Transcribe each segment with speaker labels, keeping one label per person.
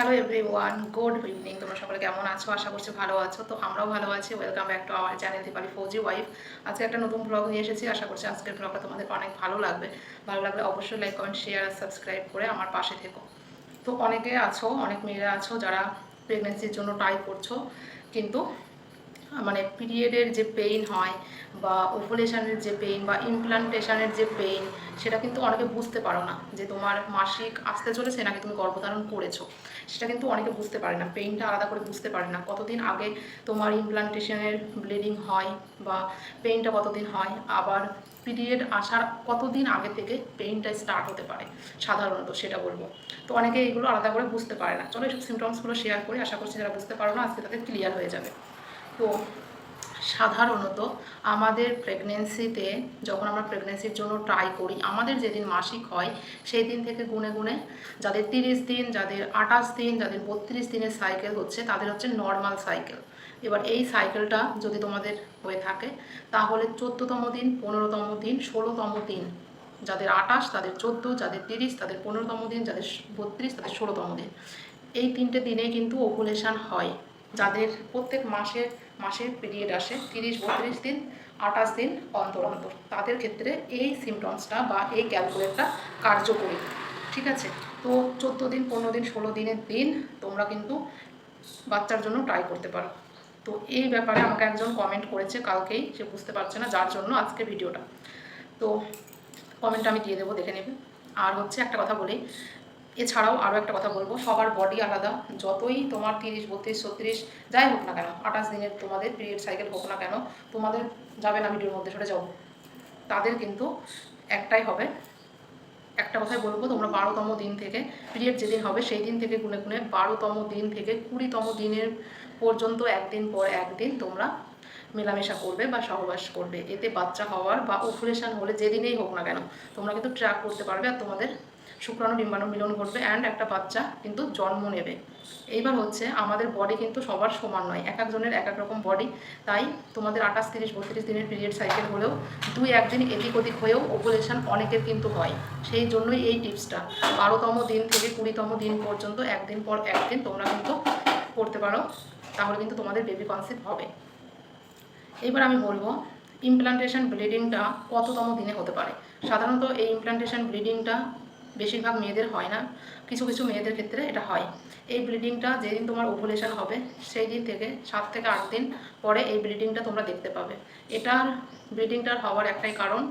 Speaker 1: Hello everyone good evening তোমরা সকলে কেমন আছো? আশা করছি ভালো আছো। তো আমরাও ভালো আছি। Welcome back to our channel Deepali Fauji wife আজকে একটা নতুন ব্লগ নিয়ে এসেছি। আশা করছি আজকের ব্লগটা তোমাদের অনেক ভালো লাগবে। ভালো লাগলে অবশ্যই লাইক কমেন্ট শেয়ার আর সাবস্ক্রাইব করে আমার পাশে থেকো। তো অনেকে আছো, অনেক মেয়েরা আছো যারা প্রেগনেন্সির জন্য ট্রাই করছ। কিন্তু মানে পিরিয়ডের যে পেইন হয় বা ওভুলেশনের যে পেইন বা ইমপ্লান্টেশনের যে পেইন সেটা কিন্তু অনেকে বুঝতে পারো না যে তোমার মাসিক আসতে চলেছে নাকি তুমি গর্ভধারণ করেছ। সেটা কিন্তু অনেকে বুঝতে পারে না পেইনটা আলাদা করে বুঝতে পারে না। কতদিন আগে তোমার ইমপ্লান্টেশনের ব্লিডিং হয় বা পেইনটা কতদিন হয়, আবার পিরিয়ড আসার কতদিন আগে থেকে পেইনটা স্টার্ট হতে পারে, সাধারণত সেটা বলব। তো অনেকে এগুলো আলাদা করে বুঝতে পারে না। চলো এইসব সিমটমসগুলো শেয়ার করি, আশা করছি যারা বুঝতে পারো না, আজকে তাদের ক্লিয়ার হয়ে যাবে। তো সাধারণত আমাদের প্রেগনেন্সিতে যখন আমরা প্রেগনেন্সির জন্য ট্রাই করি, আমাদের যেদিন মাসিক হয় সেই দিন থেকে গুনে গুনে যাদের তিরিশ দিন, যাদের আঠাশ দিন, যাদের বত্রিশ দিনের সাইকেল হচ্ছে, তাদের হচ্ছে নর্মাল সাইকেল এবার এই সাইকেলটা যদি তোমাদের হয়ে থাকে, তাহলে চোদ্দোতম দিন, পনেরোতম দিন, ষোলোতম দিন, যাদের আঠাশ, তাদের চোদ্দ, যাদের তিরিশ, তাদের পনেরোতম দিন, যাদের বত্রিশ, তাদের ষোলোতম দিন। এই তিনটে দিনে কিন্তু ওভুলেশন হয়। যাদের প্রত্যেক মাসে মাসে পিরিয়ড আসে তিরিশ, বত্রিশ দিন, আঠাশ দিন অন্তর অন্তর। তাদের ক্ষেত্রে এই সিমটমসটা বা এই ক্যালকুলেটটা কার্যকরী। ঠিক আছে? তো চোদ্দ দিন, পনেরো দিন, ষোলো দিনের দিন তোমরা কিন্তু বাচ্চার জন্য ট্রাই করতে পারো। তো এই ব্যাপারে আমাকে একজন কমেন্ট করেছে কালকেই, সে বুঝতে পারছে না যার জন্য আজকে ভিডিওটা তো কমেন্ট আমি দিয়ে দেবো, দেখে নেবে। আর হচ্ছে একটা কথা বলি এছাড়াও আরও একটা কথা বলব, সবার বডি আলাদা। যতই তোমার তিরিশ, বত্রিশ, ছত্রিশ, যাই হোক না কেন, আঠাশ দিনের তোমাদের পিরিয়ড সাইকেল হোক না কেন, তোমাদের যাবে না ভিডিওর মধ্যে, সরে যাও। তাদের কিন্তু একটাই হবে। একটা কথাই বলব, তোমরা বারোতম দিন থেকে পিরিয়ড যেদিন হবে, সেই দিন থেকে গুনে গুনে বারোতম দিন থেকে কুড়িতম দিনের পর্যন্ত একদিন পর একদিন তোমরা মেলামেশা করবে বা সহবাস করবে। এতে বাচ্চা হওয়ার বা ওভুলেশন হলে যেদিনেই হোক না কেন, তোমরা কিন্তু ট্র্যাক করতে পারবে আর তোমাদের শুক্রাণু ডিম্বাণু মিলন ঘটবে অ্যান্ড একটা বাচ্চা কিন্তু জন্ম নেবে। এইবার হচ্ছে আমাদের বডি কিন্তু সবার সমান নয়, এক একজনের এক এক রকম বডি তাই তোমাদের আঠাশ, তিরিশ, বত্রিশ দিনের পিরিয়ড সাইকেল হলেও দুই একদিন এদিক ওদিক হয়েও ওভুলেশন অনেকের কিন্তু হয়। সেই জন্যই এই টিপসটা বারোতম দিন থেকে কুড়িতম দিন পর্যন্ত একদিন পর একদিন তোমরা কিন্তু করতে পারো, তাহলে কিন্তু তোমাদের বেবি কনসেপ্ট হবে। এবার আমি বলব ইমপ্লান্টেশন ব্লিডিংটা কততম দিনে হতে পারে? সাধারণত এই ইমপ্লান্টেশন ব্লিডিংটা বেশিরভাগ মেয়েদের হয় না। কিছু কিছু মেয়েদের ক্ষেত্রে এটা হয়। এই ব্লিডিংটা যেদিন তোমার ওভুলেশন হবে সেই দিন থেকে সাত থেকে আট দিন পরে এই ব্লিডিংটা তোমরা দেখতে পাবে। এটার ব্লিডিংটার হওয়ার একটাই কারণ,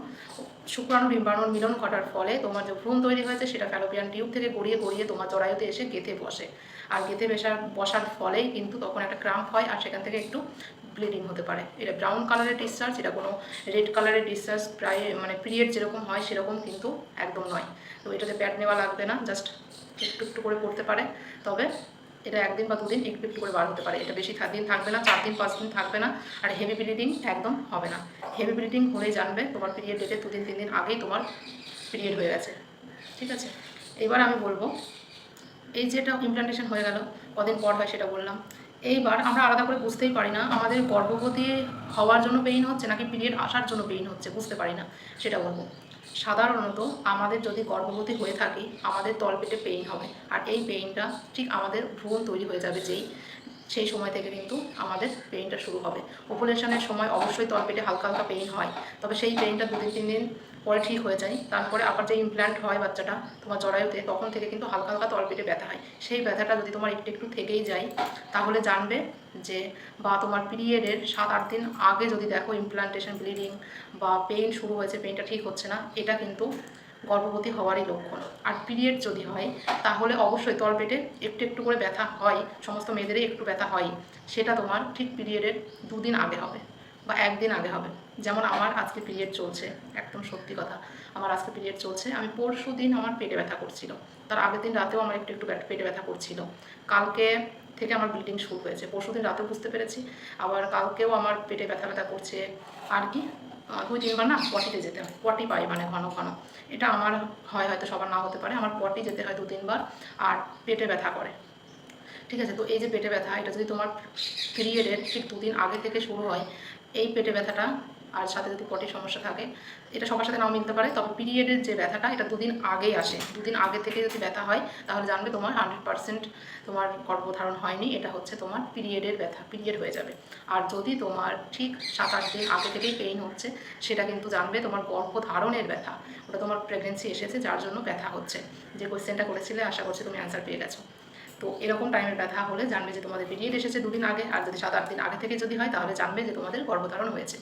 Speaker 1: শুক্রাণু ডিম্বাণুর মিলন ঘটার ফলে তোমার যে ভ্রূণ তৈরি হয়েছে, সেটা ক্যালোপিয়ান টিউব থেকে গড়িয়ে গড়িয়ে তোমার জরায়ুতে এসে গেঁথে বসে। আর গেঁথে বসার বসার ফলেই কিন্তু তখন একটা ক্রাম্প হয় আর সেখান থেকে একটু ব্লিডিং হতে পারে। এটা ব্রাউন কালারের ডিসচার্জ এটা কোনো রেড কালারের ডিসচার্জ প্রায় মানে পিরিয়ড যেরকম হয় সেরকম কিন্তু একদম নয়। তো এটাতে প্যাড নেওয়া লাগবে না জাস্ট একটু একটু করে পড়তে পারে। তবে এটা একদিন বা দুদিন একটু একটু করে বার হতে পারে। এটা বেশি দিন থাকবে না, চার দিন, পাঁচ দিন থাকবে না আর হেভি ব্লিডিং একদম হবে না। হেভি ব্লিডিং হলেই জানবে তোমার পিরিয়ড ডেটে দুদিন, তিন দিন আগেই তোমার পিরিয়ড হয়ে গেছে। ঠিক আছে? এবার আমি বলব এই যেটা ইমপ্লান্টেশন হয়ে গেল, কদিন পর হয় সেটা বললাম। এইবার আমরা আলাদা করে বুঝতেই পারি না, আমাদের গর্ভবতী হওয়ার জন্য পেইন হচ্ছে নাকি পিরিয়ড আসার জন্য পেইন হচ্ছে, বুঝতে পারি না, সেটা বলব। সাধারণত আমাদের যদি গর্ভবতী হয়ে থাকি, আমাদের তলপেটে পেইন হবে, আর এই পেইনটা ঠিক আমাদের ভ্রূণ তৈরি হয়ে যাবে যেই, সেই সময় থেকে কিন্তু আমাদের পেইনটা শুরু হবে। ওপুলেশনের সময় অবশ্যই তলপেটে হালকা হালকা পেইন হয়, তবে সেই পেইনটা দুদিন তিন দিন পরে ঠিক হয়ে যায়। তারপরে আবার যে ইমপ্ল্যান্ট হয় বাচ্চাটা, তোমার জরায়ুতে, তখন থেকে কিন্তু হালকা হালকা তলপেটে ব্যথা হয়। সেই ব্যথাটা যদি তোমার একটু একটু থেকেই যায়, তাহলে জানবে যে, বা তোমার পিরিয়ডের সাত আট দিন আগে যদি দেখো ইমপ্লান্টেশন ব্লিডিং বা পেইন শুরু হয়েছে পেইনটা ঠিক হচ্ছে না, এটা কিন্তু গর্ভবতী হওয়ারই লক্ষণ। আর পিরিয়ড যদি হয়, তাহলে অবশ্যই তলপেটে একটু একটু করে ব্যথা হয়, সমস্ত মেয়েদেরই একটু ব্যথা হয়। সেটা তোমার ঠিক পিরিয়ডের দুদিন আগে হবে। বা একদিন আগে হবে। যেমন আমার আজকে পিরিয়ড চলছে, একদম সত্যি কথা। আমার আজকে পিরিয়ড চলছে, আমি পরশু দিন আমার পেটে ব্যথা করছিল। তার আগের দিন রাতেও আমার একটু একটু পেটে ব্যথা করছিল। কালকে থেকে আমার ব্লিডিং শুরু হয়েছে। পরশু দিন রাতেও বুঝতে পেরেছি। আবার কালকেও আমার পেটে ব্যথা ব্যথা করছে। আর কি? দুই তিনবার না পটিতে যেতে হয়। পটি পাই মানে ঘন ঘন। এটা আমার হয় হয়তো সবার না হতে পারে। আমার পটি যেতে হয় দু তিনবার আর পেটে ব্যথা করে। ঠিক আছে? তো এই যে পেটে ব্যথা, এটা যদি তোমার পিরিয়ডের ঠিক দুদিন আগে থেকে শুরু হয়, এই পেটে ব্যথাটা আর সাথে যদি পটির সমস্যা থাকে, এটা সবার সাথে নাও মিলতে পারে। তবে পিরিয়ডের যে ব্যথাটা, এটা দুদিন আগেই আসে। দুদিন আগে থেকে যদি ব্যথা হয়, তাহলে জানবে তোমার হান্ড্রেড পার্সেন্ট তোমার গর্ভধারণ হয়নি। এটা হচ্ছে তোমার পিরিয়ডের ব্যথা পিরিয়ড হয়ে যাবে। আর যদি তোমার ঠিক সাত আট দিন আগে থেকেই পেইন হচ্ছে, সেটা কিন্তু জানবে তোমার গর্ভধারণের ব্যথা। ওটা তোমার প্রেগনেন্সি এসেছে, যার জন্য ব্যথা হচ্ছে। যে কোয়েশ্চেনটা করেছিলে, আশা করছি তুমি অ্যান্সার পেয়ে গেছো। তো এরকম টাইমের ব্যথা হলে জানবে যে তোমাদের পিরিয়ড এসেছে দুদিন আগে, আর যদি সাত, আট দিন আগে থেকে যদি হয়, তাহলে জানবে যে তোমাদের গর্ভধারণ হয়েছে।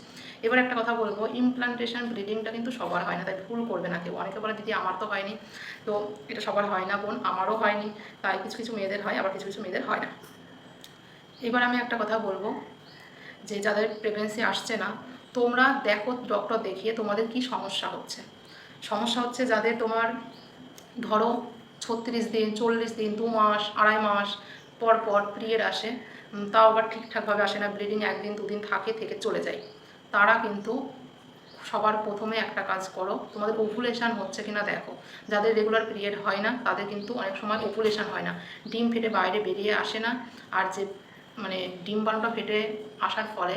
Speaker 1: এবার একটা কথা বলব ইমপ্লান্টেশন ব্লিডিংটা কিন্তু সবার হয় না, তাই ভুল করবে না কেউ। অনেকে বলে, দিদি, আমার তো হয়নি। তো এটা সবার হয় না, বোন, আমারও হয়নি। তাই কিছু কিছু মেয়েদের হয়, আবার কিছু কিছু মেয়েদের হয় না। এবার আমি একটা কথা বলব, যে যাদের প্রেগনেন্সি আসছে না, তোমরা দেখো ডক্টর দেখিয়ে তোমাদের কি সমস্যা হচ্ছে। সমস্যা হচ্ছে যাদের তোমার, ধরো ছত্রিশ দিন, চল্লিশ দিন, দু মাস, আড়াই মাস, পর পর পিরিয়ড আসে। তাও আবার ঠিকঠাকভাবে আসে না ব্লিডিং একদিন, দুদিন থাকে, থেকে চলে যায়। তারা কিন্তু সবার প্রথমে একটা কাজ করো, তোমাদের ওভুলেশন হচ্ছে কিনা দেখো। যাদের রেগুলার পিরিয়ড হয় না, তাদের কিন্তু অনেক সময় ওভুলেশন হয় না। ডিম ফেটে বাইরে বেরিয়ে আসে না, আর যে মানে ডিম বানোটা ফেটে আসার ফলে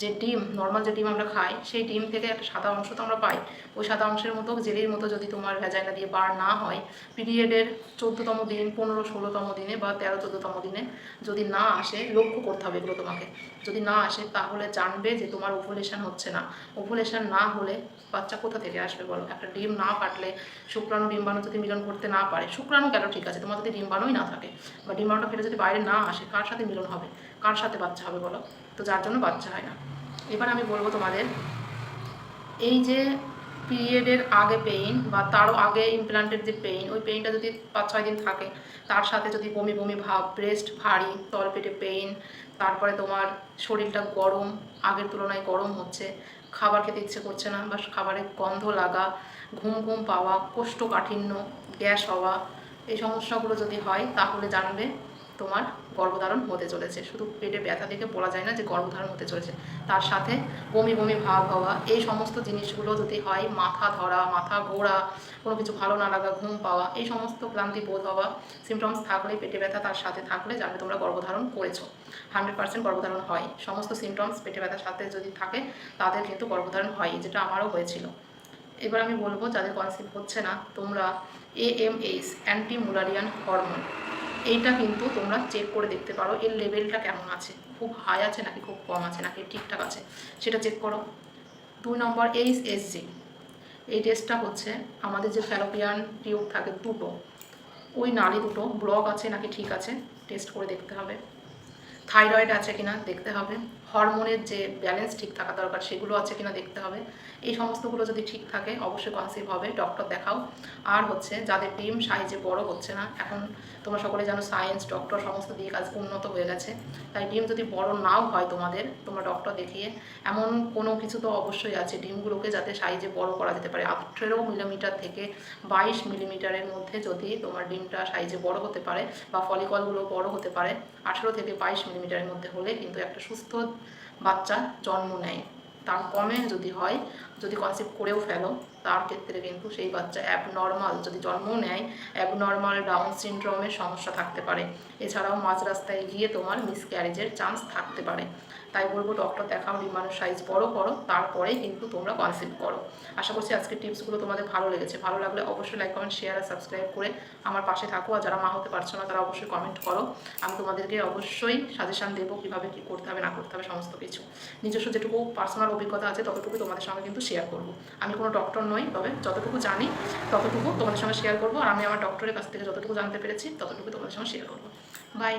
Speaker 1: যে ডিম নর্মাল যে ডিম আমরা খাই, সেই ডিম থেকে একটা সাদা অংশ তো আমরা পাই। ওই সাদা অংশের মতো জেলির মতো যদি তোমার ভেজাইনা দিয়ে বার না হয় পিরিয়ডের চোদ্দতম দিন, পনেরো, ষোলোতম দিনে বা তেরো, চোদ্দতম দিনে যদি না আসে, লক্ষ্য করতে হবে এগুলো তোমাকে। যদি না আসে, তাহলে জানবে যে তোমার ওভুলেশন হচ্ছে না। ওভুলেশন না হলে বাচ্চা কোথা থেকে আসবে বলো? একটা ডিম না ফাটলে শুক্রাণু ডিম্বাণু যদি মিলন করতে না পারে, শুক্রাণু কেন ঠিক আছে? তোমার যদি ডিম্বাণুই না থাকে, বা ডিম্বাণুটা ফেটে যদি বাইরে না আসে, কার সাথে মিলন হবে? কার সাথে বাচ্চা হবে বলো? তো যার জন্য বাচ্চা হয় না। এবার আমি বলব তোমাদের, এই যে পিরিয়ডের আগে পেইন বা তারও আগে ইমপ্লান্টের যে পেইন ওই পেইনটা যদি পাঁচ ছয় দিন থাকে, তার সাথে যদি বমি বমি ভাব ব্রেস্ট ভারী, তলপেটে পেইন তারপরে তোমার শরীরটা গরম, আগের তুলনায় গরম হচ্ছে, খাবার খেতে ইচ্ছে করছে না বা খাবারের গন্ধ লাগা, ঘুম ঘুম পাওয়া, কোষ্ঠকাঠিন্য, গ্যাস হওয়া, এই সমস্যাগুলো যদি হয়, তাহলে জানবে তোমার গর্ভধারণ হতে চলেছে। শুধু পেটে ব্যথা দেখে বলা যায় না যে গর্ভধারণ হতে চলেছে। তার সাথে বমি বমি ভাব হওয়া, এই সমস্ত জিনিসগুলো যদি হয়, মাথা ধরা, মাথা ঘোরা, কোনো কিছু ভালো না লাগা, ঘুম পাওয়া, এই সমস্ত ক্লান্তি বোধ হওয়া সিমটমস থাকলে, পেটে ব্যথা তার সাথে থাকলে জানবে তোমরা গর্ভধারণ করেছ। হান্ড্রেড পার্সেন্ট গর্ভধারণ হয়। সমস্ত সিমটমস পেটে ব্যথার সাথে যদি থাকে, তাদের কিন্তু গর্ভধারণ হয়, যেটা আমারও হয়েছিল। এবার আমি বলব, যাদের কনসেপ্ট হচ্ছে না, তোমরা এএমএইচ অ্যান্টি মুলারিয়ান হরমোন এইটা কিন্তু তোমরা চেক করে দেখতে পারো, এর লেভেলটা কেমন আছে? খুব হাই আছে নাকি খুব কম আছে নাকি ঠিকঠাক আছে? সেটা চেক করো। দুই নম্বর এইচ এস জি এই টেস্টটা হচ্ছে আমাদের যে ফ্যালোপিয়ান টিউব থাকে দুটো, ওই নালী দুটো ব্লক আছে নাকি ঠিক আছে? টেস্ট করে দেখতে হবে। থাইরয়েড আছে কিনা দেখতে হবে। হরমোনের যে ব্যালেন্স ঠিক থাকা দরকার, সেগুলো আছে কিনা দেখতে হবে। এই সমস্তগুলো যদি ঠিক থাকে, অবশ্যই কনসিভ হবে ডক্টর দেখাও। আর হচ্ছে, যাদের ডিম সাইজে বড় হচ্ছে না, এখন তোমরা সকলে জানো সায়েন্স ডক্টর সমস্ত দিক আজ উন্নত হয়ে গেছে। তাই ডিম যদি বড় নাও হয় তোমাদের, তোমরা ডক্টর দেখিয়ে, এমন কোনো কিছু তো অবশ্যই আছে। ডিমগুলোকে যাতে সাইজে বড় করা যেতে পারে। আঠেরো মিলিমিটার থেকে বাইশ মিলিমিটারের মধ্যে যদি তোমার ডিমটা সাইজে বড় হতে পারে বা ফলিকলগুলো বড় হতে পারে, আঠেরো থেকে বাইশ মিলিমিটারের মধ্যে হলে কিন্তু একটা সুস্থ বাচ্চা জন্ম নেয়। তার কমে যদি হয় যদি কনসেপ্ট করেও ফেলো তার ক্ষেত্রে কিন্তু সেই বাচ্চা অ্যাবনর্মাল যদি জন্ম নেয় অ্যাবনর্মাল ডাউন সিনড্রোমের সমস্যা থাকতে পারে। এছাড়াও মাঝ রাস্তায় গিয়ে তোমার মিসক্যারেজের চান্স থাকতে পারে। তাই বলব ডক্টর দেখাও ডিমান্ড সাইজ বড় করো, তারপরেই কিন্তু তোমরা কনসেপ্ট করো। আশা করছি আজকের টিপসগুলো তোমাদের ভালো লেগেছে। ভালো লাগলে অবশ্যই লাইক কমেন্ট শেয়ার আর সাবস্ক্রাইব করে আমার পাশে থাকো। আর যারা মা হতে পারছ না, তারা অবশ্যই কমেন্ট করো। আমি তোমাদেরকে অবশ্যই সাজেশান দেবো কীভাবে কী করতে হবে, না করতে হবে, সমস্ত কিছু। নিজস্ব যেটুকু পার্সোনাল অভিজ্ঞতা আছে ততটুকু তোমাদের সঙ্গে কিন্তু শেয়ার করব। আমি কোনো ডক্টর নই, তবে যতটুকু জানি ততটুকু তোমাদের সঙ্গে শেয়ার করব। আর আমি আমার ডক্টরের কাছ থেকে যতটুকু জানতে পেরেছি ততটুকু তোমাদের সঙ্গে শেয়ার করব। বাই